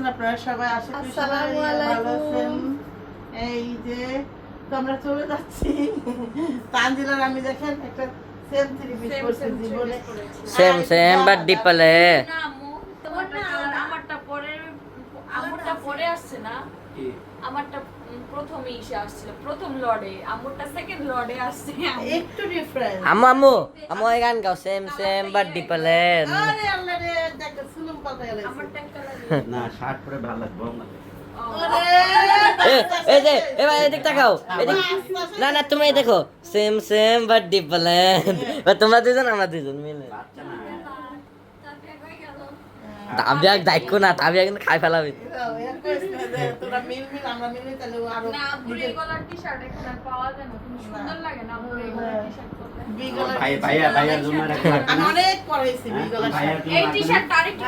আছেন আপনারা সবাই? আশা করি সবাই ভালো আছেন। এই যে তো আমরা চলে যাচ্ছি। তানজিলার আমি দেখেন একটা সেম থ্রি পিস করছি জীবনে। সেম সেম বাট ডিপলে আম্মু তোমারটা আমারটা পরে আমারটা পরে আসছে না। আমারটা প্রথম ইসে আসছিল প্রথম লর্ডে আমুরটা সেকেন্ড লর্ডে আসছে। একটু ডিফারেন্ট আমু আমু আমু এই গান গাও সেম সেম বাট ডিপলে আরে আল্লাহ রে দেখ সুলুম পাতা গেল আমারটা কালার না শার্ট পরে ভালো লাগবে আমার। এই যে এবার এদিক তাকাও না না তুমি দেখো সেম সেম বাট ডিপলে তোমরা দুজন আমরা দুজন মিলে বাচ্চা না তাবিয়া দেখো না তাবিয়া কিন্তু খাই ফেলাবি তোরা মিল মিল আমরা মিলে ও আরও এখন যায় না আমি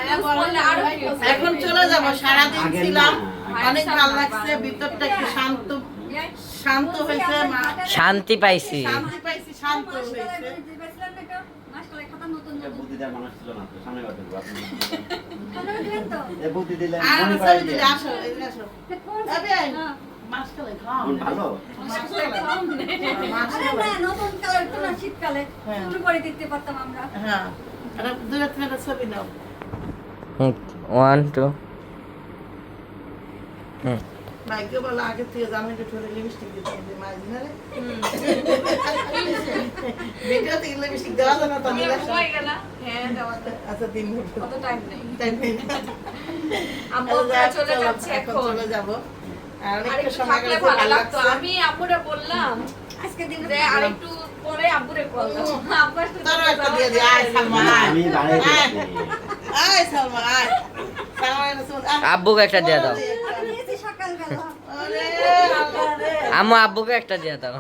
হ্যাঁ, করলে আরও cute এখন চলে যাব সারাদিন ছিলাম অনেক ভালো লাগছে ভিতরটা একটু শান্ত শান্ত হয়েছে শান্তি পাইছি। শান্তি পাইছি শান্ত হয়েছে। এটা বুদ্ধিদার মানুষ ছিল না সামনে কথা শীতকালে। শুরু করে দিতে পারতাম আমরা হ্যাঁ ছবি নাও ওয়ান টু ভাগ্য বলো আগে থেকে জামাই একটু ঠোঁটে লিপস্টিক দিতে হবে মাঝে না রে ভিডিও থেকে লিপস্টিক দেওয়া যায় না তো আমি হ্যাঁ, দেওয়া আচ্ছা ঘণ্টা অত time নেই। টাইম নেই। আচ্ছা, আমরা চলে যাচ্ছি এখন এখন। চলে যাব। আর আর অনেকটা একটু সময় গেছে, ভালো লাগতো। আমি আম্মুরে বললাম আজকে দিন যে আরেকটু পরে আব্বুরে কল দাও তোরও একটা দিয়ে দিই, আয় সালমা, আয়। আমি বাড়াই আয়। সালমা, আয়। আব্বুকে একটা দিয়ে দাও। ওরে, আল্লাহ রে। আমু আব্বুকে একটা দিয়ে দাও।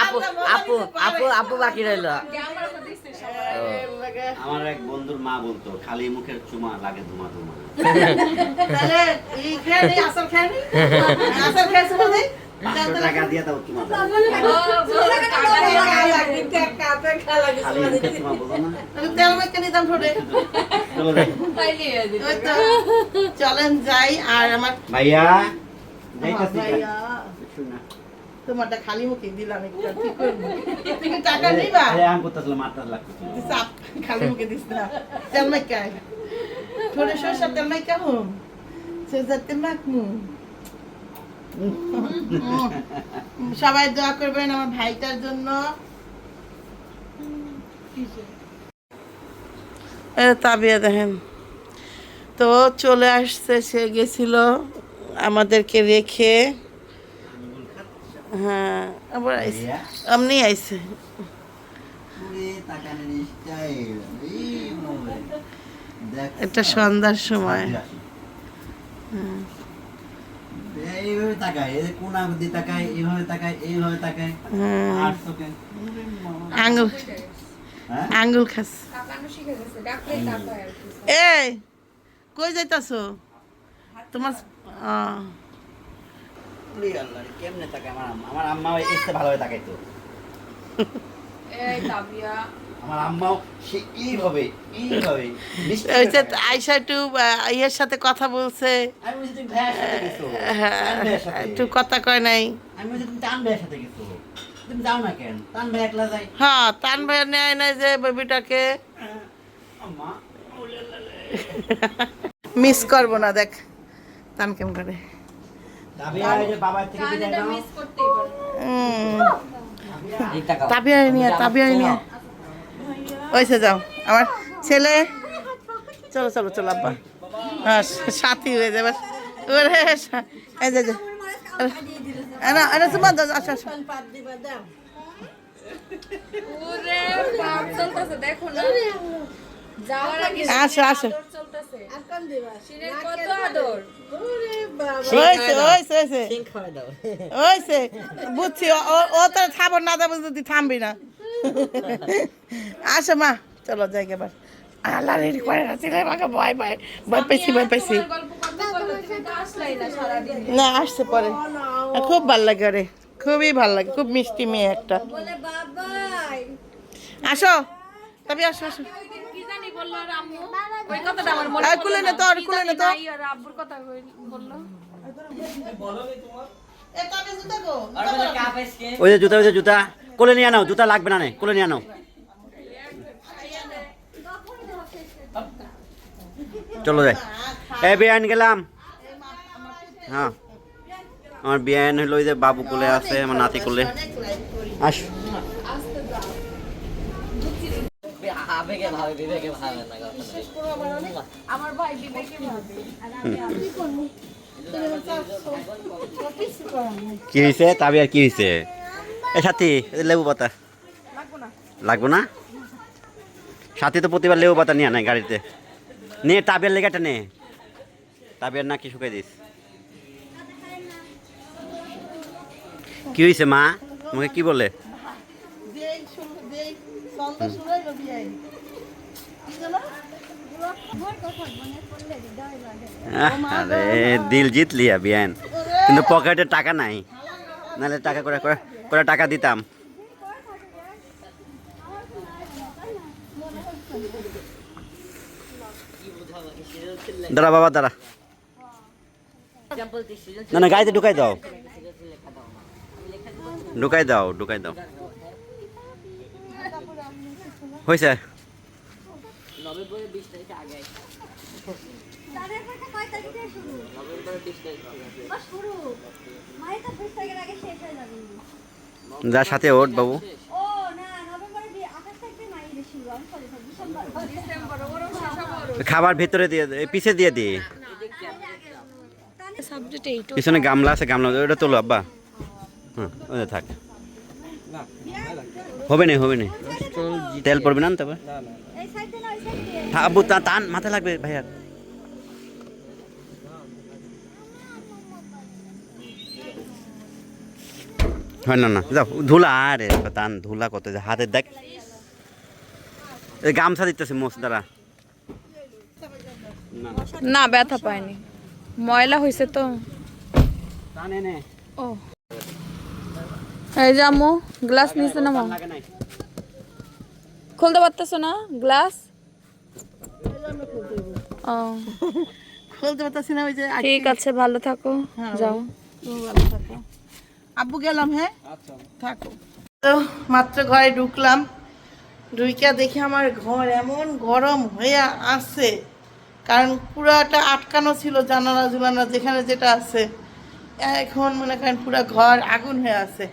আপু আপু আপু আপু বাকি রইল। আমার এক বন্ধুর মা বলতো খালি মুখের চুমা লাগে ধুমা ধুমা টাকা দিয়ে দাও চুমা খালি মুখের চুমা বলো না তেল মেখে নিতাম ঠোঁটে। চলেন যাই আর আমার ভাইয়া যাইতাছি ভাইয়া, শুন। না। তোমারটা খালি মুখে দিলাম একটা কি করব? তুমি টাকা নিবা? আম করতেছিল মারতে লাগতেছিল খালি মুখে দিস না। তেল মাইকা ঠোঁটে সরষার তেল মাইকা হুম সরষার তেল মাখমু? সবাই দোয়া করবেন আমার ভাইটার জন্য। তাবিয়া দেখেন। তো চলে আসছে সে গেছিল আমাদেরকে রেখে। হ্যাঁ আবার আইসে আমনি আইসে? এটা সন্ধ্যার সময়। এইভাবে তাকায় কোন দিয়ে তাকায় এইভাবে তাকায় এইভাবে তাকায়। হ্যাঁ আর চোখে বাবা। আঙ্গুল হ্যাঁ? খাস আর কি। এই কই যাইতাছো? তোমার আহ, ওরে আল্লাহ রে, কেমনে তাকায় আমার আমার আম্মা এসে ভালোভাবে তাকাইতো আমার আম্মাও সে এইভাবে এইভাবে ওই যে তাকায়। আয়সা একটু ইয়ের সাথে কথা বলছে। হ্যাঁ। একটু কথা কয় নাই। আমি বলছি ভাইয়ের সাথে গেছো? তুমি যাও না কেন? তান ভাই একলা যাই হ্যাঁ তান ভাই নেয় নাই যে বেবিটাকে। মিস করব না দেখ তান কেমন করে। ওইসে যাও। আমার ছেলে। চলো চলো চলো আব্বা। হ্যাঁ সাথী হয়ে যাবে। ওরে এই যে। যে না এটা তোমার দাও, আসো আসো ওরে বাপ চলতেছে দেখো না। যাওয়ার আগে আসো, আসো। আদর চলতেছে। শিরের কত আদর? ওইসে ওইসে ওইসে সিং খাওয়াই দাও। ওইসে বুঝছি ও- তো খাবার না দেবো যদি থামবি না। আসো মা চলো যাই এবার। আল্লাহ রেডি করে রাখছিলে আমাকে ভয় ভয় ভয় পেয়েছি। ভয় আসলাই না আসছে পরে। খুব ভালো লাগে রে খুবই ভালো লাগে খুব মিষ্টি মেয়ে একটা। আসো তবে আসো আসো। কুলে নে। তো, আর কুলে জানি তো। নাই আর আব্বুর কথা কই- বলল। ওই যে জুতা ওই যে জুতা। কোলে নিয়ে নাও জুতা লাগবে না নে কোলে নিয়ে নাও চলো যাই। এ, বিয়ান গেলাম। হ্যাঁ। আমার বিয়ান হলো যে বাবু কোলে আছে, আমার নাতি কোলে। আস। কি হয়েছে তাবি আর কি হয়েছে এ, সাথী লেবু পাতা। লাগবো না? সাথী তো প্রতিবার লেবু পাতা নিয়ে নাই গাড়িতে। নে টাবের লেগাটা নে। টাবের না কি শুকাই দিস। কি হয়েছে মা? তোমাকে কি বলে? আরে দিল জিত লিয়া বিয়ান। কিন্তু পকেটে টাকা নাই। নাহলে টাকা করে করে টাকা দিতাম। দাঁড়া বাবা, দাঁড়া। না না, গাড়িতে ঢুকাই দাও। ঢুকাই দাও ঢুকাই দাও। হয়েছে? হয়ে। যার সাথে ওঠ বাবু। খাবার ভিতরে দিয়ে পিছে দিয়ে দি। পিছনে গামলা আছে, গামলা, ওটা তোলো, আব্বা। হ্যাঁ ওটা থাক। হবে না হবে না। তেল পড়বে না তবে আব্বু টান, মাথা লাগবে, ভাইয়া। হয় না না, যাও, ধুলা, আরে, টান, ধুলা কত হাতে দেখ। গামছা দিতেছে মোস দ্বারা। না ব্যথা পায়নি। ময়লা হয়েছে তো। টানে নে। ও। এই যে আম্মু গ্লাস নিচে না নাই। খুলতে পারতেছো না? গ্লাস? ও। খুলতে পারতাছি না ওই যে ঠিক আছে ভালো থাকো। যাও। ভালো থাকো। আব্বু গেলাম হ্যাঁ? থাকো। তো মাত্র ঘরে ঢুকলাম। ঢুইকা দেখি আমার ঘর এমন গরম হয়ে আছে। কারণ পুরাটা আটকানো ছিল জানালা জুলানা যেখানে যেটা আছে। এখন মনে করেন পুরো ঘর আগুন হয়ে আছে।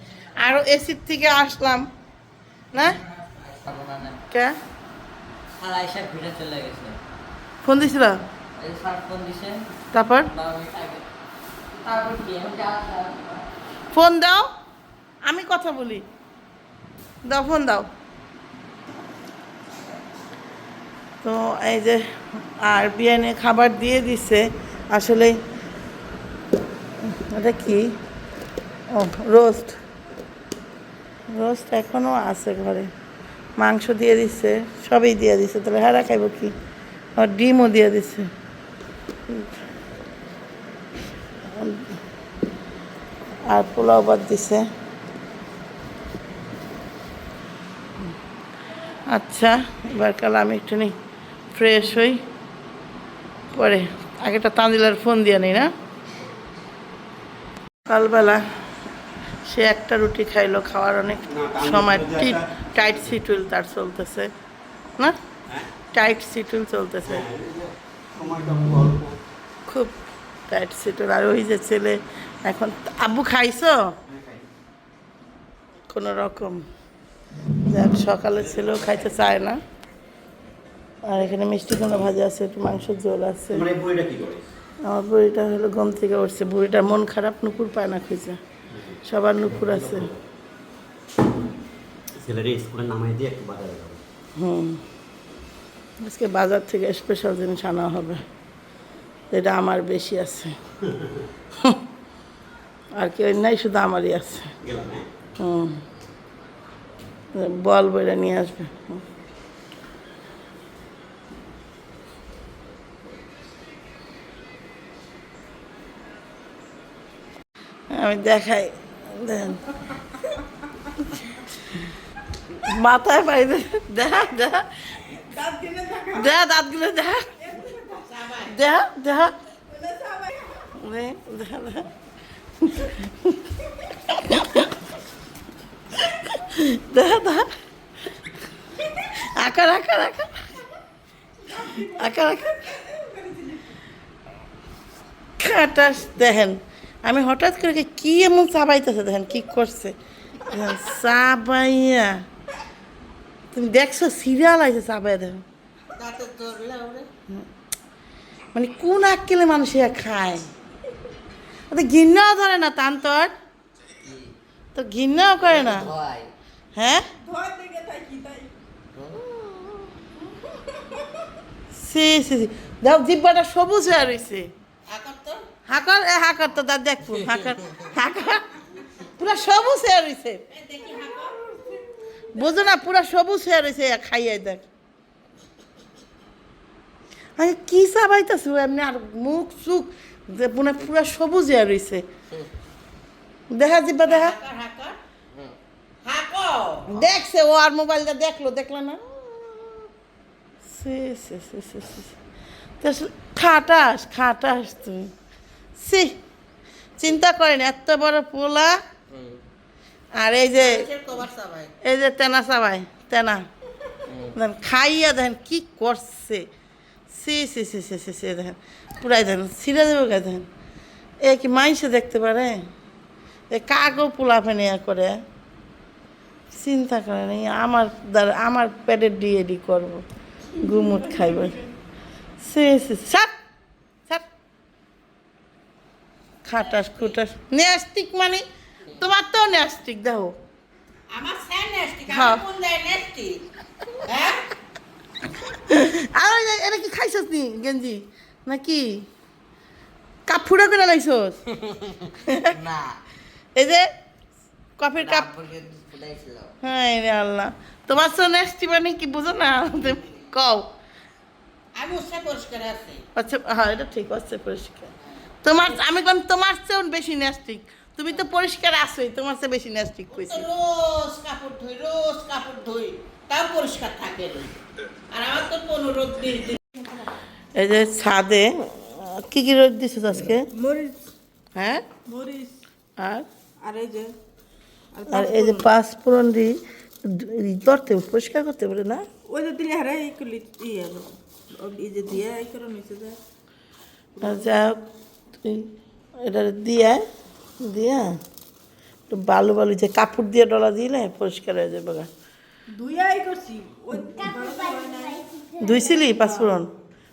আরও এসির থেকে আসলাম। না? কে? ফোন দিছিল? তারপর? ফোন দাও। আমি কথা বলি। দাও ফোন দাও। তো এই যে আর বিরিয়ানি খাবার দিয়ে দিছে, আসলে এটা কি? ও, রোস্ট। রোস্ট এখনও আছে ঘরে। মাংস দিয়ে দিছে, সবই দিয়ে দিছে। তাহলে হারা খাইব কি? আর ডিমও দিয়ে দিছে। আর পোলাও বাদ দিছে। আচ্ছা এবার কাল আমি একটু নি ফ্রেশ হই। পরে আগেটা তাঁদিলার ফোন দিয়ে নেই না? কালবেলা সে একটা রুটি খাইলো খাওয়ার অনেক সময়। টাইট শিডিউল তার চলতেছে। না? টাইট শিডিউল চলতেছে। খুব টাইট শিডিউল আর ওই যে ছেলে এখন আব্বু খাইছো? কোনো রকম। সকালে ছেলেও খাইতে চায় না। আর এখানে মিষ্টি কোনো ভাজা আছে একটু মাংসের ঝোল আছে। মানে আমার বুড়িটা হলো গম থেকে উঠছে। বুড়িটার মন খারাপ নুপুর পায় না খুঁজে। সবার নুপুর আছে। হুম। আজকে বাজার থেকে স্পেশাল জিনিস আনা হবে। এটা আমার বেশি আছে। আর কেউ নাই শুধু আমারই আছে। হ্যাঁ? হুম। বল বইটা নিয়ে আসবে। আমি দেখাই দেখেন মাথায় পাইবে দেখা দেখা দেখা দাঁতগুলো দেখা দেখা দেখা দেখেন আমি হঠাৎ করে কি- এমন চাবাইতেছে দেখেন কি করছে? চাবাইয়া তুমি দেখছ সিরিয়াল আছে চাবাই দেখেন। মানে কোন আক্কেলে মানুষ ইয়া খায়? তো ঘৃণাও ধরে না তান তোর? তো ঘৃণাও করে না? হ্যাঁ? সি সি সি। দেখ জিব্বাটা সবুজ হয়ে রয়েছে হাকর এ হাকর তো দাঁত দেখব হাকর হাকর। পুরা সবুজ হয়ে রয়েছে বুঝো না পুরা সবুজ হয়ে রয়েছে খাইয়ে দেখ। আমি কি চাবাইতেছি এমনি আর মুখ চুখ যে মানে পুরা সবুজ হয়ে রয়েছে দেখা জিব্বা দেখা। দেখছে ও আর মোবাইলটা দেখল দেখল না। সে সে সে সে সে খাটাস খাটাস তুই সি চিন্তা করেন এত বড় পোলা। আর এই যে এই যে তেনা সাবাই তেনা। দেন খাইয়া দেখেন কি করছে। সি সি সি সি সি সি দেখেন পুরাই দেখেন ছিঁড়ে দেবে গা দেখেন। এ কি মাইসে দেখতে পারে? এ কাগো পোলা ফেনে করে। চিন্তা করে নেই আমার দ্বারা আমার পেটের ডিএডি করব। গুমুট খাইব। সে সে সাত খাটাস খুটাস। নেস্টিক মানে? তোমার তো নেস্টিক দেখো। আমার স্যার নেস্টিক হ্যাঁ। আমার কোন দেয় নেস্টিক হ্যাঁ? আর এটা কি খাইছস নি গেঞ্জি? নাকি? কাপ ফুড়া করে লাইছস না। এই যে কফির কাপ হ্যাঁ রে আল্লাহ। তোমার তো নেস্টি মানে কি বুঝো না? তুমি কও। আমি উৎসাহ পরিষ্কার আছি। আচ্ছা হ্যাঁ এটা ঠিক আছে পরিষ্কার। তোমার আমি বললাম তোমার চেয়েও বেশি ন্যাস্টিক তুমি তো পরিষ্কার আছোই তোমার চেয়ে বেশি ন্যাস্টিক কইছি। রোজ কাপড় ধুই রোজ কাপড় ধুই তাও পরিষ্কার থাকে আর আমার তো পনেরো বিশ দিন এই যে ছাদে কি কি রোদ দিছো আজকে? মরিচ। হ্যাঁ? মরিচ। আর? আর এই যে আর এই যে পাঁচ ফোড়ন দি ধরতে পরিষ্কার করতে পারে না? ওই যে দিলে হারে এই করলি ইয়ে এই যে দিয়ে এই করে নিচে যায়। আর যা হোক এটা দিয়া দিয়া একটু বালু বালু যে কাপড় দিয়ে ডলা দিলে পরিষ্কার হয়ে যাবে গা। দুইয়াই করছি। ওই ধুইছিলি পাঁচফোড়ন?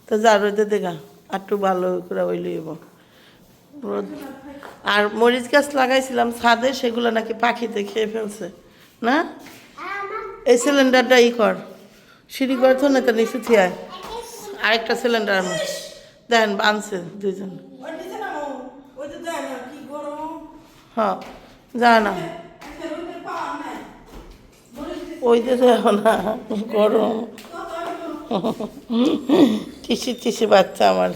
তো যা রোদে দেখা আর একটু ভালো করে ওই লইব আর মরিচ গাছ লাগাইছিলাম ছাদে সেগুলো নাকি পাখিতে খেয়ে ফেলছে। না? এই সিলিন্ডারটা ই কর। সিঁড়ি করে তো না তো নিচে থিয়ায়। আরেকটা সিলিন্ডার আমার দেখেন বানছে দুইজন। হ্যাঁ যায় না। গরম। বাচ্চা আমার।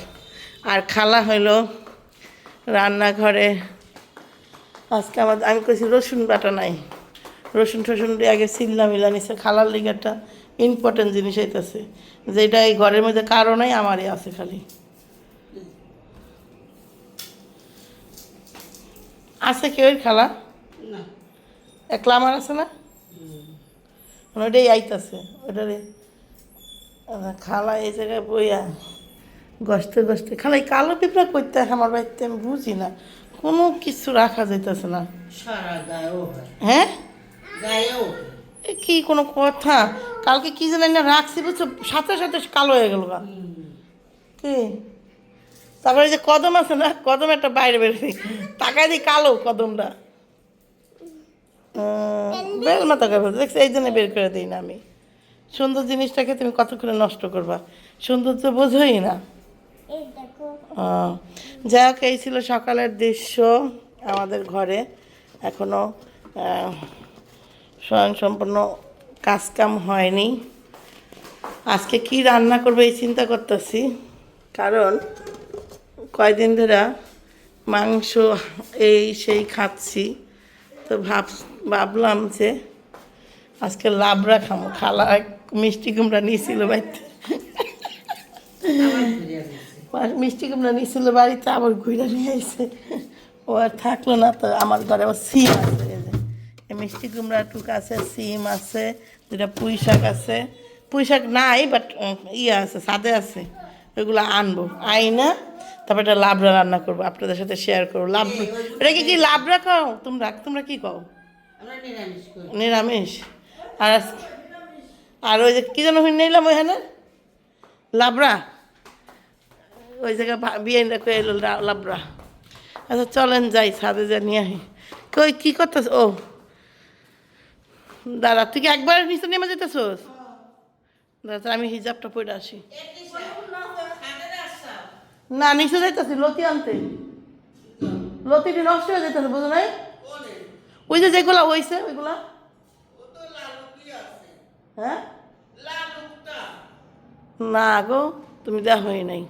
আর খালা হইল রান্নাঘরে। আজকে আমার, আমি কইছি রসুন বাটা নাই। রসুন টসুন আগে সিল্লা মিলা নিছে। খালার লিগাটা ইম্পর্টেন্ট জিনিস হইতেছে। যেটা এই ঘরের মধ্যে কারও নাই, আমারই আছে খালি। আছে কেউ খালা? না। একলা আমার আছে না? মানে ওটাই আইতাছে ওটারে খালা এই জায়গায় বইয়া গসতে গসতে খালা এই কালো পিঁপড়া করতে আমার বাড়িতে আমি বুঝি না। কোনো কিছু রাখা যাইতেছে না। হ্যাঁ। কি কোনো কথা? কালকে কি জানি না রাখছি বুঝছ সাথে সাথে কালো হয়ে গেল কি? তারপরে যে কদম আছে না কদম একটা বাইরে বেরোবে তাকাই দিই কালো কদমটা। বেল মাথা করে ফেলছে। দেখছি এই জন্য বের করে দিই না আমি। সুন্দর জিনিসটাকে তুমি কত করে নষ্ট করবা? সুন্দর তো বোঝোই না। যাই হোক এই ছিল সকালের দৃশ্য আমাদের ঘরে। এখনও স্বয়ংসম্পূর্ণ কাজকাম হয়নি। আজকে কি রান্না করব এই চিন্তা করতেছি। কারণ কয়দিন ধরে মাংস এই সেই খাচ্ছি। তো ভাব ভাবলাম যে আজকে লাবড়া খামো খালা মিষ্টি কুমড়া নিয়েছিল বাড়িতে। মিষ্টি কুমড়া নিয়েছিল বাড়িতে আবার ঘুরে নিয়ে আইছে। ও আর থাকল না তো আমার ঘরে আবার সিম আছে। মিষ্টি কুমড়া টুক আছে সিম আছে দুটা পুঁই শাক আছে। পুঁই শাক নাই বাট ইয়ে আছে সাদে আছে। ওইগুলো আনব। আইনা তারপর এটা লাবড়া রান্না করব আপনাদের সাথে শেয়ার করব। লাভ এটা কি কি লাবড়া খাও তোমরা তোমরা কি খাও নিরামিষ আর আর ওই যে কী যেন হয়ে নিলাম ওইখানে? লাবড়া। ওই জায়গায় বিয়ে করে এলো লাবড়া। আচ্ছা চলেন যাই ছাদে যা নিয়ে আহি। কই কী করতেছ ও। দাঁড়া তুই কি একবার নিচে নেমে যেতেছোস? দাঁড়া আমি হিজাবটা পরে আসি। না নিচে যাইতেছি, লতি আনতে। লতিটি নষ্ট হয়ে যাইতেছে, বুঝো নাই? ওই যে যেগুলা হয়েছে ওইগুলা? হ্যাঁ? না গো, তুমি দেখো নাই